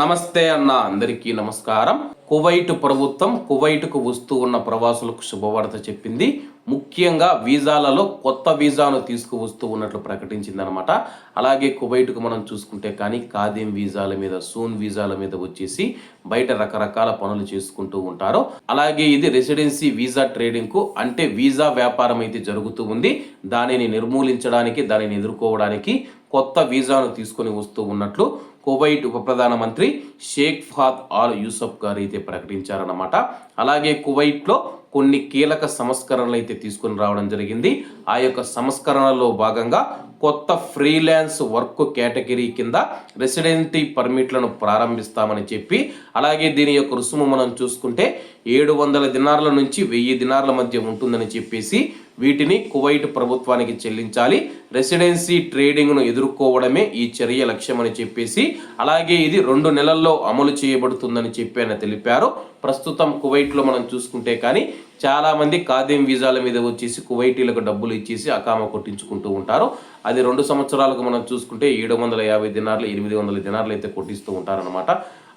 నమస్తే అన్న అందరికీ నమస్కారం. కువైట్ ప్రభుత్వం కువైట్కు వస్తూ ఉన్న ప్రవాసులకు శుభవార్త చెప్పింది. ముఖ్యంగా వీసాలలో కొత్త వీసాను తీసుకువస్తూ ఉన్నట్లు ప్రకటించిందనమాట అలాగే కువైట్కు మనం చూసుకుంటే కానీ ఖాదీం వీజాల మీద సూన్ వీజాల మీద వచ్చేసి బయట రకరకాల పనులు చేసుకుంటూ ఉంటారు. అలాగే ఇది రెసిడెన్సీ వీజా ట్రేడింగ్కు అంటే వీసా వ్యాపారం అయితే జరుగుతూ ఉంది. దానిని నిర్మూలించడానికి దానిని ఎదుర్కోవడానికి కొత్త వీసాను తీసుకొని వస్తూ ఉన్నట్లు కువైట్ ఉప ప్రధానమంత్రి షేక్ ఫాద్ ఆల్ యూసఫ్ గారు అయితే ప్రకటించారన్నమాట. అలాగే కువైట్లో కొన్ని కీలక సంస్కరణలు అయితే తీసుకొని రావడం జరిగింది. ఆ యొక్క సంస్కరణలో భాగంగా కొత్త ఫ్రీలాన్స్ వర్క్ కేటగిరీ కింద రెసిడెంటీ పర్మిట్లను ప్రారంభిస్తామని చెప్పి అలాగే దీని యొక్క రుసుము మనం చూసుకుంటే ఏడు వందల దినార్ల నుంచి వెయ్యి దినార్ల మధ్య ఉంటుందని చెప్పేసి వీటిని కువైట్ ప్రభుత్వానికి చెల్లించాలి. రెసిడెన్సీ ట్రేడింగ్ను ఎదుర్కోవడమే ఈ చర్య లక్ష్యమని చెప్పేసి అలాగే ఇది రెండు నెలల్లో అమలు చేయబడుతుందని చెప్పి ఆయన తెలిపారు. ప్రస్తుతం కువైట్లో మనం చూసుకుంటే కానీ చాలామంది కాదేం ఖాదీం మీద వచ్చేసి కువైటీలకు డబ్బులు ఇచ్చేసి అకామ కొట్టించుకుంటూ ఉంటారు. అది రెండు సంవత్సరాలకు మనం చూసుకుంటే ఏడు వందల యాభై దినార్లు ఎనిమిది వందల దినార్లు అయితే కొట్టిస్తూ ఉంటారనమాట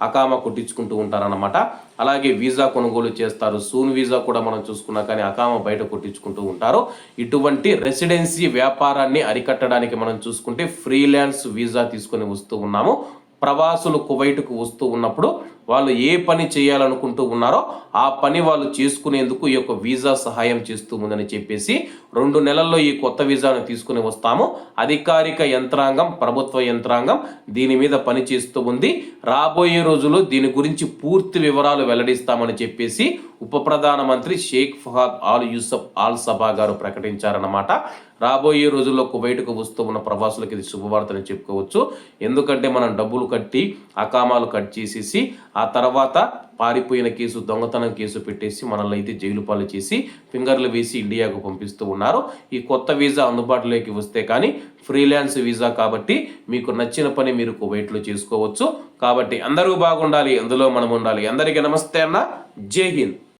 అకామ కొట్టించుకుంటూ ఉంటారనమాట అలాగే వీసా కొనుగోలు చేస్తారు. సూన్ వీసా కూడా మనం చూసుకున్నా కానీ అకామ బయట కొట్టించుకుంటూ ఉంటారు. ఇటువంటి రెసిడెన్సీ వ్యాపారాన్ని అరికట్టడానికి మనం చూసుకుంటే ఫ్రీలాన్స్ వీసా తీసుకొని వస్తూ ఉన్నాము. ప్రవాసులు కువైట్కు వస్తూ ఉన్నప్పుడు వాళ్ళు ఏ పని చేయాలనుకుంటూ ఉన్నారో ఆ పని వాళ్ళు చేసుకునేందుకు ఈ యొక్క వీసా సహాయం చేస్తూ ఉందని చెప్పేసి రెండు నెలల్లో ఈ కొత్త వీసాను తీసుకుని వస్తాము. అధికారిక యంత్రాంగం ప్రభుత్వ యంత్రాంగం దీని మీద పని చేస్తూ ఉంది. రాబోయే రోజుల్లో దీని గురించి పూర్తి వివరాలు వెల్లడిస్తామని చెప్పేసి ఉప ప్రధానమంత్రి Sheikh Fahad Al Yousef Al Sabah గారు ప్రకటించారన్నమాట. రాబోయే రోజుల్లో కువైట్కు వస్తూ ఉన్న ప్రవాసులకు ఇది శుభవార్తని చెప్పుకోవచ్చు. ఎందుకంటే మనం డబ్బులు కట్టి అకామాలు కట్ చేసేసి ఆ తర్వాత పారిపోయిన కేసు దొంగతనం కేసు పెట్టేసి మనల్ని అయితే జైలు పాలు చేసి ఫింగర్లు వేసి ఇండియాకు పంపిస్తూ ఉన్నారు. ఈ కొత్త వీసా అందుబాటులోకి వస్తే కానీ ఫ్రీలాన్స్ వీసా కాబట్టి మీకు నచ్చిన పని మీరు కువైట్లో చేసుకోవచ్చు. కాబట్టి అందరూ బాగుండాలి అందులో మనం ఉండాలి. అందరికీ నమస్తే అన్న. జై హింద్.